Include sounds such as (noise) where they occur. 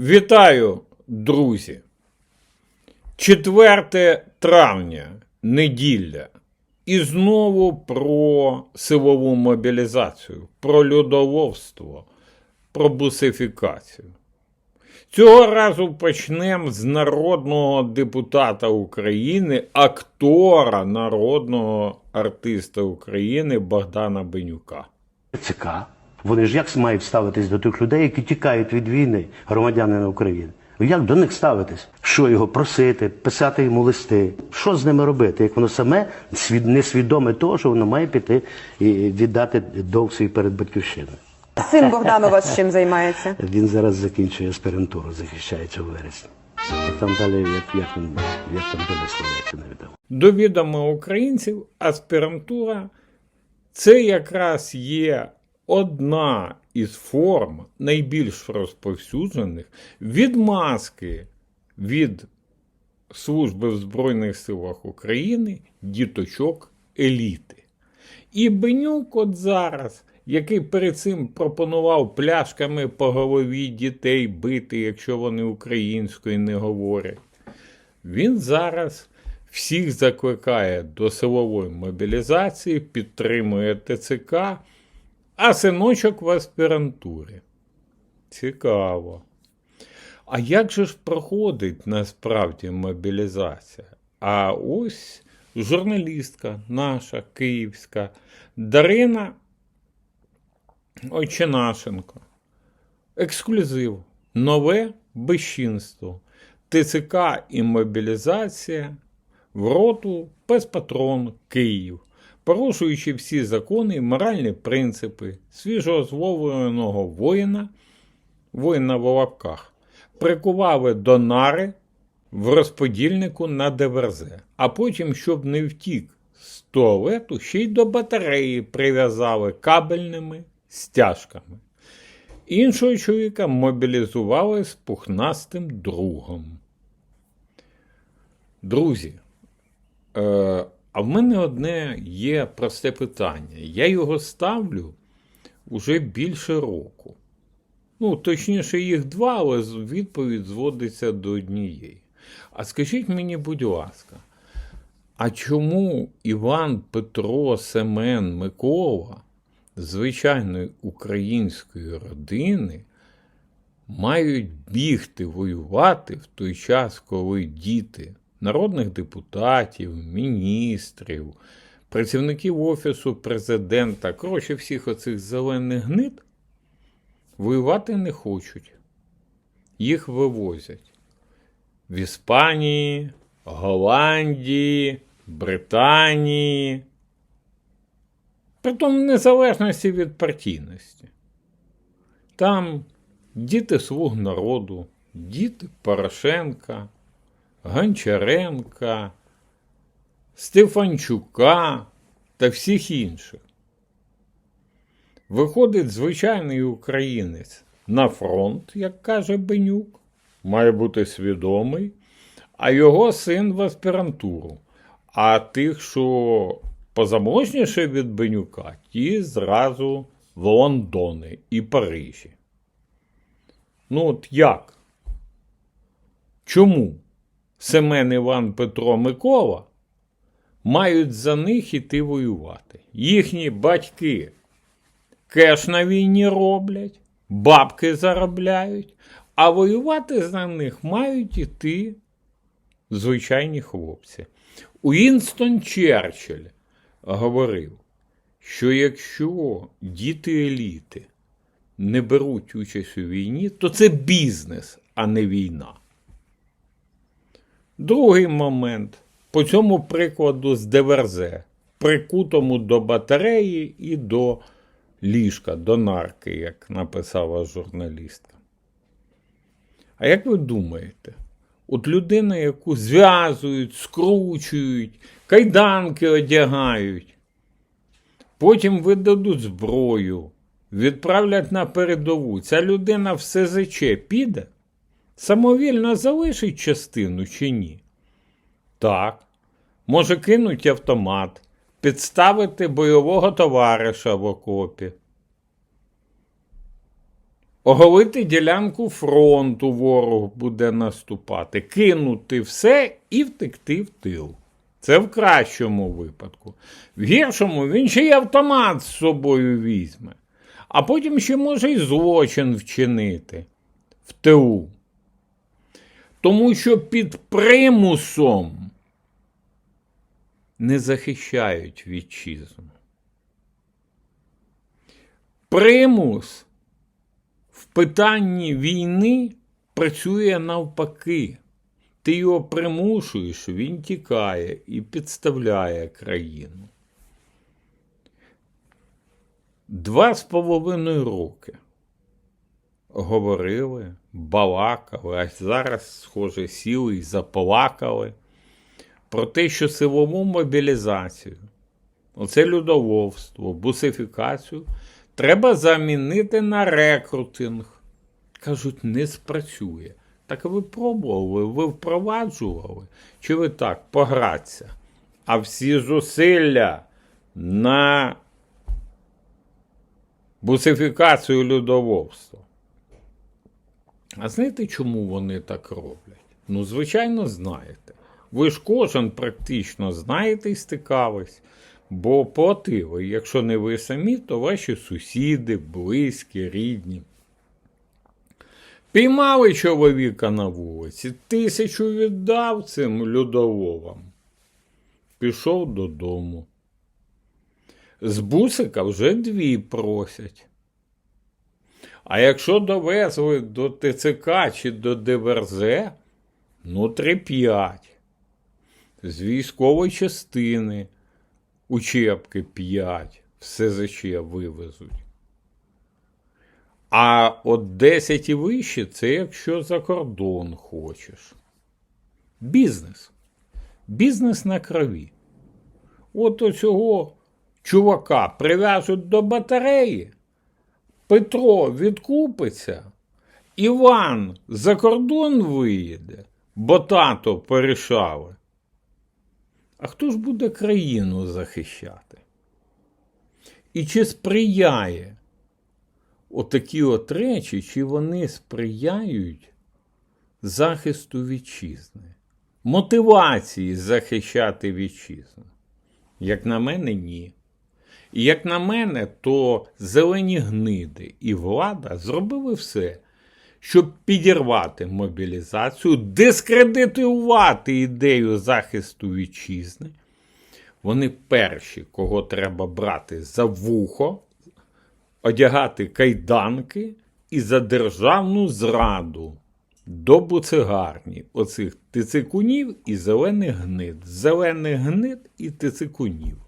Вітаю, друзі! 4 травня, неділя. І знову про силову мобілізацію, про людоловство, про бусифікацію. Цього разу почнемо з народного депутата України, актора народного артиста України Богдана Бенюка. ЦК. Вони ж як мають ставитись до тих людей, які тікають від війни, громадянина України? Як до них ставитись? Що його просити, писати йому листи? Що з ними робити? Як воно саме несвідоме того, що воно має піти і віддати довг свій перед батьківщиною? Син Богдан у вас чим займається? (laughs) Він зараз закінчує аспірантуру, захищається у вересні. Там далі, як, як, він, як там далі складається, невідомо. До відома українців, аспірантура це якраз є одна із форм найбільш розповсюджених відмазки від служби в Збройних силах України діточок еліти. І Бенюк от зараз, який перед цим пропонував пляшками по голові дітей бити, якщо вони українською не говорять, він зараз всіх закликає до силової мобілізації, підтримує ТЦК, а синочок в аспірантурі. Цікаво. А як же ж проходить насправді мобілізація? А ось журналістка наша київська Дарина Ойчинашенко. Ексклюзив. Нове безчинство. ТЦК і мобілізація в роту пес-патрон Київ, порушуючи всі закони і моральні принципи свіжоозволеного воїна, воїна в лапках, прикували до нари в розподільнику на ДВРЗ, а потім, щоб не втік з туалету, ще й до батареї прив'язали кабельними стяжками. Іншого чоловіка мобілізували з пухнастим другом. Друзі, е, а в мене одне є просте питання. Я його ставлю уже більше року. Ну, точніше, їх два, але відповідь зводиться до однієї. А скажіть мені, будь ласка, а чому Іван Петро Семен Микола, звичайної української родини, мають бігти воювати в той час, коли діти народних депутатів, міністрів, працівників Офісу президента, коротше всіх оцих зелених гнид, воювати не хочуть. Їх вивозять в Іспанії, Голландії, Британії. Притом в незалежності від партійності. Там діти слуг народу, діти Порошенка, Гончаренка, Стефанчука та всіх інших. Виходить звичайний українець на фронт, як каже Бенюк, має бути свідомий, а його син в аспірантуру. А тих, що позаможніше від Бенюка, ті зразу в Лондони і Парижі. Ну от як? Чому Семен Іван Петро Микола мають за них іти воювати? Їхні батьки кеш на війні роблять, бабки заробляють, а воювати за них мають іти звичайні хлопці. Уінстон Черчилль говорив, що якщо діти еліти не беруть участь у війні, то це бізнес, а не війна. Другий момент по цьому прикладу з ДВРЗ, прикутому до батареї і до ліжка, до нарки, як написала журналістка. А як ви думаєте, от людина, яку зв'язують, скручують, кайданки одягають, потім видадуть зброю, відправлять на передову, ця людина в СЗЧ піде? Самовільно залишить частину чи ні? Так. Може кинуть автомат, підставити бойового товариша в окопі. оголити ділянку фронту ворог буде наступати, кинути все і втекти в тил. Це в кращому випадку. В гіршому він ще й автомат з собою візьме, а потім ще може й злочин вчинити в тилу. Тому що під примусом не захищають вітчизну. Примус в питанні війни працює навпаки. Ти його примушуєш, він тікає і підставляє країну. Два з половиною роки говорили, балакали, а зараз, схоже, сіли і заплакали про те, що силову мобілізацію, оце людоловство, бусифікацію треба замінити на рекрутинг. Кажуть, не спрацює. Так ви пробували, ви впроваджували, чи ви так пограться? А всі зусилля на бусифікацію людоловства. А знаєте, чому вони так роблять? Ну, звичайно, знаєте. Ви ж кожен практично знаєте і стикались, бо платили, якщо не ви самі, то ваші сусіди, близькі, рідні. Піймали чоловіка на вулиці, тисячу віддав цим людоловам. Пішов додому. З бусика вже дві просять. А якщо довезли до ТЦК чи до ДВРЗ, ну 3-5. З військової частини учебки 5, все СЗЧ вивезуть. А от 10 і вище це якщо за кордон хочеш. Бізнес. Бізнес на крові. От оцього чувака прив'яжуть до батареї, Петро відкупиться, Іван за кордон виїде, бо тато порішали. А хто ж буде країну захищати? І чи сприяє отакі от речі, чи вони сприяють захисту вітчизни, мотивації захищати вітчизну? Як на мене, ні. І як на мене, то зелені гниди і влада зробили все, щоб підірвати мобілізацію, дискредитувати ідею захисту вітчизни. Вони перші, кого треба брати за вухо, одягати кайданки і за державну зраду до буцегарні оцих тицикунів і зелених гнид, зелених гнид і тицикунів.